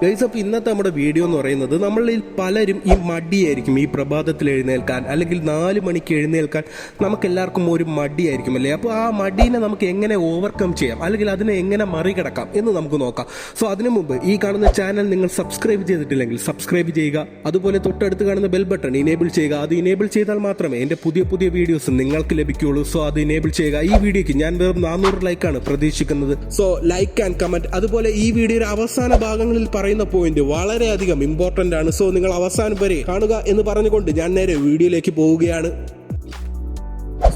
Guys ഇന്നത്തെ നമ്മുടെ video എന്ന് പറയുന്നത് നമ്മളിൽ പലരും ഈ മടിയായിരിക്കും ഈ പ്രഭാതത്തിൽ എഴുന്നേൽക്കാൻ അല്ലെങ്കിൽ നാല് മണിക്ക് എഴുന്നേൽക്കാൻ നമുക്ക് എല്ലാവർക്കും ഒരു മടിയായിരിക്കും അല്ലേ? അപ്പോൾ ആ മടീനെ നമുക്ക് എങ്ങനെ ഓവർകം ചെയ്യാം? അല്ലെങ്കിൽ അതിനെ എങ്ങനെ മറികടക്കാം എന്ന് നമുക്ക് നോക്കാം. സോ അതിനു മുമ്പ് ഈ കാണുന്ന ചാനൽ നിങ്ങൾ സബ്സ്ക്രൈബ് ചെയ്തിട്ടില്ലെങ്കിൽ സബ്സ്ക്രൈബ് ചെയ്യുക. അതുപോലെ തൊട്ടടുത്ത് കാണുന്ന ബെൽ ബട്ടൺ ഇനേബിൾ ചെയ്യുക. അത് ഇനേബിൾ ചെയ്താൽ മാത്രമേ എന്റെ പുതിയ പുതിയ വീഡിയോസ് നിങ്ങൾക്ക് ലഭിക്കുകയുള്ളൂ. സോ അത് ഇനേബിൾ ചെയ്യുക. ഈ വീഡിയോക്ക് ഞാൻ വെറും നാനൂറ് ലൈക്കാണ് പ്രതീക്ഷിക്കുന്നത്. സോ ലൈക്ക് ആൻഡ് കമന്റ് അതുപോലെ ഈ വീഡിയോയുടെ അവസാന ഭാഗങ്ങളിൽ പറയുന്ന പോയിന്റ് വളരെയധികം ഇമ്പോർട്ടന്റ് ആണ്. സോ നിങ്ങൾ അവസാനം വരെ കാണുക എന്ന് പറഞ്ഞുകൊണ്ട് ഞാൻ നേരെ വീഡിയോയിലേക്ക് പോവുകയാണ്.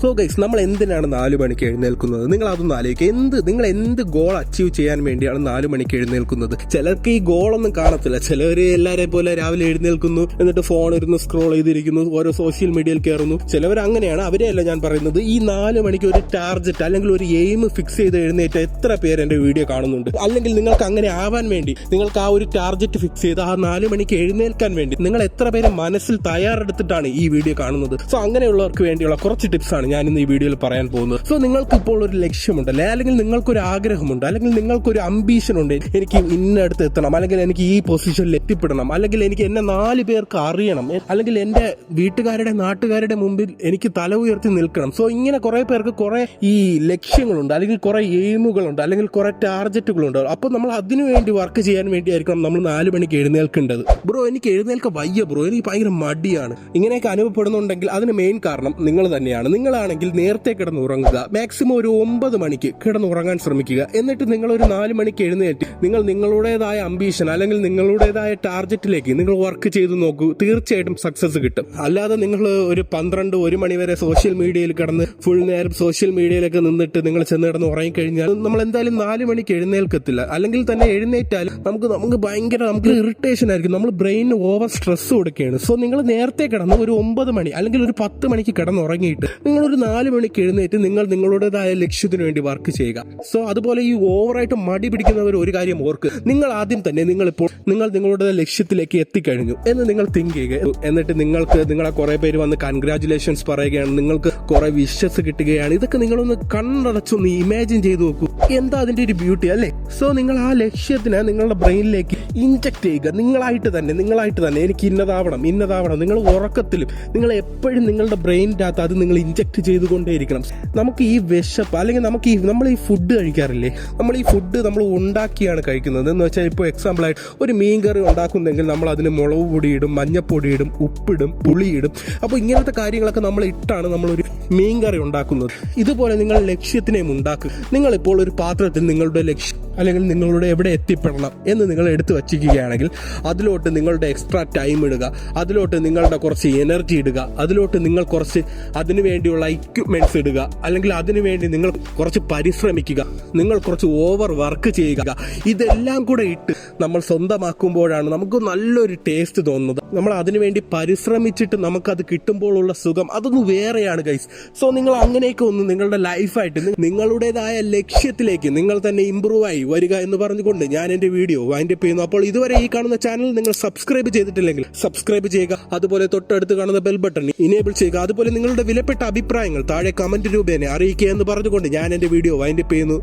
സോ ഗൈസ് നമ്മൾ എന്തിനാണ് നാലു മണിക്ക് എഴുന്നേൽക്കുന്നത്? നിങ്ങൾ അതൊന്നും ആലോചിക്കുക എന്ത് നിങ്ങൾ എന്ത് ഗോൾ അച്ചീവ് ചെയ്യാൻ വേണ്ടിയാണ് നാലു മണിക്ക് എഴുന്നേൽക്കുന്നത്? ചിലർക്ക് ഈ ഗോളൊന്നും കാണത്തില്ല. ചിലർ എല്ലാരെ പോലെ രാവിലെ എഴുന്നേൽക്കുന്നു എന്നിട്ട് ഫോൺ ഇരുന്ന് സ്ക്രോൾ ചെയ്തിരിക്കുന്നു ഓരോ സോഷ്യൽ മീഡിയയിൽ കയറുന്നു. ചിലവർ അങ്ങനെയാണ്. അവരെയല്ല ഞാൻ പറയുന്നത്. ഈ നാല് മണിക്ക് ഒരു ടാർജറ്റ് അല്ലെങ്കിൽ ഒരു എയിം ഫിക്സ് ചെയ്ത് എഴുന്നേറ്റ എത്ര പേര് എന്റെ വീഡിയോ കാണുന്നുണ്ട്? അല്ലെങ്കിൽ നിങ്ങൾക്ക് അങ്ങനെ ആവാൻ വേണ്ടി നിങ്ങൾക്ക് ആ ഒരു ടാർജറ്റ് ഫിക്സ് ചെയ്ത് ആ നാല് മണിക്ക് എഴുന്നേൽക്കാൻ വേണ്ടി നിങ്ങൾ എത്ര പേര് മനസ്സിൽ തയ്യാറെടുത്തിട്ടാണ് ഈ വീഡിയോ കാണുന്നത്? സോ അങ്ങനെയുള്ളവർക്ക് വേണ്ടിയുള്ള കുറച്ച് ടിപ്സ് ആണ് ഞാൻ ഇന്ന് ഈ വീഡിയോയിൽ പറയാൻ പോകുന്നത്. സോ നിങ്ങൾക്ക് ഇപ്പോൾ ഒരു ലക്ഷ്യമുണ്ടല്ലേ അല്ലെങ്കിൽ നിങ്ങൾക്കൊരു ആഗ്രഹമുണ്ട്. അല്ലെങ്കിൽ നിങ്ങൾക്കൊരു അംബീഷൻ ഉണ്ട്. എനിക്ക് ഇന്നടുത്ത് എത്തണം. അല്ലെങ്കിൽ എനിക്ക് ഈ പൊസിഷനിൽ എത്തിപ്പെടണം. അല്ലെങ്കിൽ എനിക്ക് എന്നെ നാല് പേർക്ക് അറിയണം. അല്ലെങ്കിൽ എന്റെ വീട്ടുകാരുടെ നാട്ടുകാരുടെ മുമ്പിൽ എനിക്ക് തല ഉയർത്തി നിൽക്കണം. സോ ഇങ്ങനെ കുറേ പേർക്ക് കുറേ ഈ ലക്ഷ്യങ്ങളുണ്ട്. അല്ലെങ്കിൽ കുറെ എയിമുകളുണ്ട് അല്ലെങ്കിൽ കുറെ ടാർജറ്റുകളുണ്ട് അപ്പോൾ നമ്മൾ അതിനു വേണ്ടി വർക്ക് ചെയ്യാൻ വേണ്ടിയായിരിക്കണം നമ്മൾ നാല് മണിക്ക് എഴുന്നേൽക്കേണ്ടത്. ബ്രോ എനിക്ക് എഴുന്നേൽക്ക വയ്യ ബ്രോ എനിക്ക് ഭയങ്കര മടിയാണ്. ഇങ്ങനെയൊക്കെ അനുഭവപ്പെടുന്നുണ്ടെങ്കിൽ അതിന് മെയിൻ കാരണം നിങ്ങൾ തന്നെയാണ്. നിങ്ങളാണെങ്കിൽ നേരത്തെ കിടന്നുറങ്ങുക. മാക്സിമം ഒരു ഒമ്പത് മണിക്ക് കിടന്നുറങ്ങാൻ ശ്രമിക്കുക. എന്നിട്ട് നിങ്ങൾ ഒരു നാല് മണിക്ക് എഴുന്നേറ്റ് നിങ്ങൾ നിങ്ങളുടേതായ അംബീഷൻ അല്ലെങ്കിൽ നിങ്ങളുടേതായ ടാർഗറ്റിലേക്ക് നിങ്ങൾ വർക്ക് ചെയ്ത് നോക്കൂ. തീർച്ചയായിട്ടും സക്സസ് കിട്ടും. അല്ലാതെ നിങ്ങൾ ഒരു പന്ത്രണ്ട് ഒരു മണി വരെ സോഷ്യൽ മീഡിയയിൽ കിടന്ന് ഫുൾ നേരം സോഷ്യൽ മീഡിയയിലൊക്കെ നിന്നിട്ട് നിങ്ങൾ ചെന്ന് കിടന്ന് ഉറങ്ങിക്കഴിഞ്ഞാൽ നമ്മൾ എന്തായാലും നാല് മണിക്ക് എഴുന്നേൽക്കത്തില്ല. അല്ലെങ്കിൽ തന്നെ എഴുന്നേറ്റാൽ നമുക്ക് നമുക്ക് ഭയങ്കര നമുക്ക് ഇറിറ്റേഷൻ ആയിരിക്കും. നമ്മൾ ബ്രെയിൻ ഓവർ സ്ട്രെസ് കൊടുക്കുകയാണ്. സോ നിങ്ങൾ നേരത്തെ കിടന്ന് ഒരു ഒമ്പത് മണി അല്ലെങ്കിൽ ഒരു പത്ത് മണിക്ക് കിടന്നുറങ്ങിയിട്ട് നിങ്ങൾ ഒരു നാല് മണിക്ക് എഴുന്നേറ്റ് നിങ്ങൾ നിങ്ങളുടേതായ ലക്ഷ്യത്തിന് വേണ്ടി വർക്ക് ചെയ്യുക. സോ അതുപോലെ ഈ ഓവറായിട്ട് മടി പിടിക്കുന്നവർ ഒരു കാര്യം ഓർക്ക്. നിങ്ങൾ ആദ്യം തന്നെ നിങ്ങൾ ഇപ്പോൾ നിങ്ങൾ നിങ്ങളുടെ ലക്ഷ്യത്തിലേക്ക് എത്തിക്കഴിഞ്ഞു. എന്ന് നിങ്ങൾ തിങ്ക് ചെയ്യുക. എന്നിട്ട് നിങ്ങൾക്ക് നിങ്ങളെ കുറെ പേര് വന്ന് കൺഗ്രാചുലേഷൻസ് പറയുകയാണ്. നിങ്ങൾക്ക് കുറെ വിഷസ് കിട്ടുകയാണ്. ഇതൊക്കെ നിങ്ങളൊന്ന് കണ്ണടച്ചൊന്ന് ഇമാജിൻ ചെയ്തു നോക്കൂ. എന്താ അതിന്റെ ഒരു ബ്യൂട്ടി അല്ലേ? സോ നിങ്ങൾ ആ ലക്ഷ്യത്തിന് നിങ്ങളുടെ ബ്രെയിനിലേക്ക് ഇൻജക്ട് ചെയ്യുക. നിങ്ങളായിട്ട് തന്നെ നിങ്ങളായിട്ട് തന്നെ എനിക്ക് ഇന്നതാവണം ഇന്നതാവണം. നിങ്ങൾ ഉറക്കത്തിലും നിങ്ങൾ എപ്പോഴും നിങ്ങളുടെ ബ്രെയിനിന്റെ അത് നിങ്ങൾ ഇൻജക്ട് ചെയ്തുകൊണ്ടേയിരിക്കണം. നമുക്ക് ഈ വിശപ്പ് അല്ലെങ്കിൽ നമുക്ക് ഈ നമ്മൾ ഈ ഫുഡ് കഴിക്കാറില്ലേ? നമ്മൾ ഈ ഫുഡ് നമ്മൾ ഉണ്ടാക്കിയാണ് കഴിക്കുന്നത്. എന്ന് വെച്ചാൽ ഇപ്പോൾ എക്സാമ്പിളായിട്ട് ഒരു മീൻ കറി ഉണ്ടാക്കുന്നെങ്കിൽ നമ്മൾ അതിന് മുളക് പൊടിയിടും മഞ്ഞപ്പൊടിയിടും ഉപ്പിടും പുളിയിടും. അപ്പോൾ ഇങ്ങനത്തെ കാര്യങ്ങളൊക്കെ നമ്മൾ ഇട്ടാണ് നമ്മളൊരു മീൻ കറി ഉണ്ടാക്കുന്നത്. ഇതുപോലെ നിങ്ങൾ ലക്ഷ്യത്തിനെയും ഉണ്ടാക്കുക നിങ്ങളിപ്പോൾ ഒരു പാത്രത്തിൽ നിങ്ങളുടെ ലക്ഷ്യം അല്ലെങ്കിൽ നിങ്ങളുടെ എവിടെ എത്തിപ്പെടണം എന്ന് നിങ്ങൾ എടുത്തു വച്ചിരിക്കുകയാണെങ്കിൽ അതിലോട്ട് നിങ്ങളുടെ എക്സ്ട്രാ ടൈം ഇടുക. അതിലോട്ട് നിങ്ങളുടെ കുറച്ച് എനർജി ഇടുക. അതിലോട്ട് നിങ്ങൾ കുറച്ച് അതിനു വേണ്ടിയുള്ള എക്യുപ്മെന്റ്സ് ഇടുക. അല്ലെങ്കിൽ അതിനുവേണ്ടി നിങ്ങൾ കുറച്ച് പരിശ്രമിക്കുക. നിങ്ങൾ കുറച്ച് ഓവർ വർക്ക് ചെയ്യുക. ഇതെല്ലാം കൂടെ ഇട്ട് നമ്മൾ സ്വന്തമാക്കുമ്പോഴാണ് നമുക്ക് നല്ലൊരു ടേസ്റ്റ് തോന്നുന്നത്. നമ്മൾ അതിനുവേണ്ടി പരിശ്രമിച്ചിട്ട് നമുക്കത് കിട്ടുമ്പോഴുള്ള സുഖം അതൊന്ന് വേറെയാണ് ഗൈസ് സോ നിങ്ങൾ അങ്ങനെയൊക്കെ ഒന്ന് നിങ്ങളുടെ ലൈഫായിട്ട് നിങ്ങളുടേതായ ലക്ഷ്യത്തിലേക്ക് നിങ്ങൾ തന്നെ ഇമ്പ്രൂവ് ആയി വരിക എന്ന് പറഞ്ഞുകൊണ്ട് ഞാൻ എന്റെ വീഡിയോ വൈൻഡപ്പ് ചെയ്യുന്നു. അപ്പോൾ ഇതുവരെ ഈ കാണുന്ന ചാനൽ നിങ്ങൾ സബ്സ്ക്രൈബ് ചെയ്തിട്ടില്ലെങ്കിൽ സബ്സ്ക്രൈബ് ചെയ്യുക. അതുപോലെ തൊട്ടടുത്ത് കാണുന്ന ബെൽ ബട്ടൺ ഇനേബിൾ ചെയ്യുക. അതുപോലെ നിങ്ങളുടെ വിലപ്പെട്ട അഭിപ്രായങ്ങൾ താഴെ കമന്റ് രൂപേണ അറിയിക്കുക എന്ന് പറഞ്ഞുകൊണ്ട് ഞാൻ എന്റെ വീഡിയോ വൈൻഡപ്പ് ചെയ്യുന്നു.